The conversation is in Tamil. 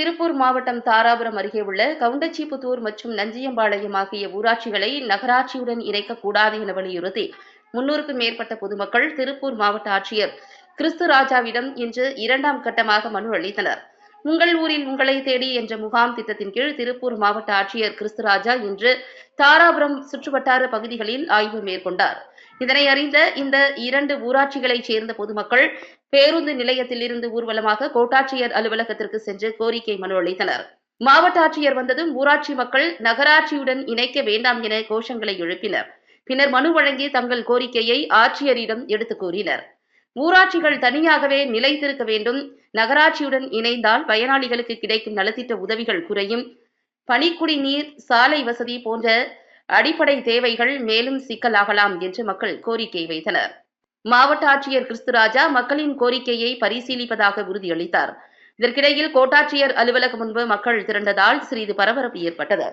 திருப்பூர் மாவட்டம் தாராபுரம் அருகே உள்ள கவுண்டச்சிபுத்தூர் மற்றும் நஞ்சியம்பாளையம் ஆகிய ஊராட்சிகளை நகராட்சியுடன் இணைக்கக்கூடாது என வலியுறுத்தி முன்னூறுக்கும் மேற்பட்ட பொதுமக்கள் திருப்பூர் மாவட்ட ஆட்சியர் கிறிஸ்து ராஜாவிடம் இன்று இரண்டாம் கட்டமாக மனு அளித்தனர். உங்கள் ஊரில் உங்களை தேடி என்ற முகாம் திட்டத்தின் கீழ் திருப்பூர் மாவட்ட ஆட்சியர் கிறிஸ்து ராஜா இன்று தாராபுரம் சுற்றுவட்டார பகுதிகளில் ஆய்வு மேற்கொண்டார். இதனை அறிந்த இந்த இரண்டு ஊராட்சிகளைச் சேர்ந்த பொதுமக்கள் பேருந்து நிலையத்தில் இருந்து ஊர்வலமாக கோட்டாட்சியர் அலுவலகத்திற்கு சென்று கோரிக்கை மனு அளித்தனர். மாவட்ட ஆட்சியர் வந்ததும் ஊராட்சி மக்கள் நகராட்சியுடன் இணைக்க வேண்டாம் என கோஷங்களை எழுப்பினர். பின்னர் மனு வழங்கி தங்கள் கோரிக்கையை ஆட்சியரிடம் எடுத்துக் கூறினர். ஊராட்சிகள் தனியாகவே நிலைத்திருக்க வேண்டும். நகராட்சியுடன் இணைந்தால் பயனாளிகளுக்கு கிடைக்கும் நலத்திட்ட உதவிகள் குறையும். பனிக்குடி நீர் சாலை வசதி போன்ற அடிப்படை தேவைகள் மேலும் சிக்கலாகலாம் என்று மக்கள் கோரிக்கை வைத்தனர். மாவட்ட ஆட்சியர் கிறிஸ்துராஜா மக்களின் கோரிக்கையை பரிசீலிப்பதாக உறுதியளித்தார். இதற்கிடையில் கோட்டாட்சியர் அலுவலகம் முன்பு மக்கள் திரண்டதால் சிறிது பரபரப்பு ஏற்பட்டது.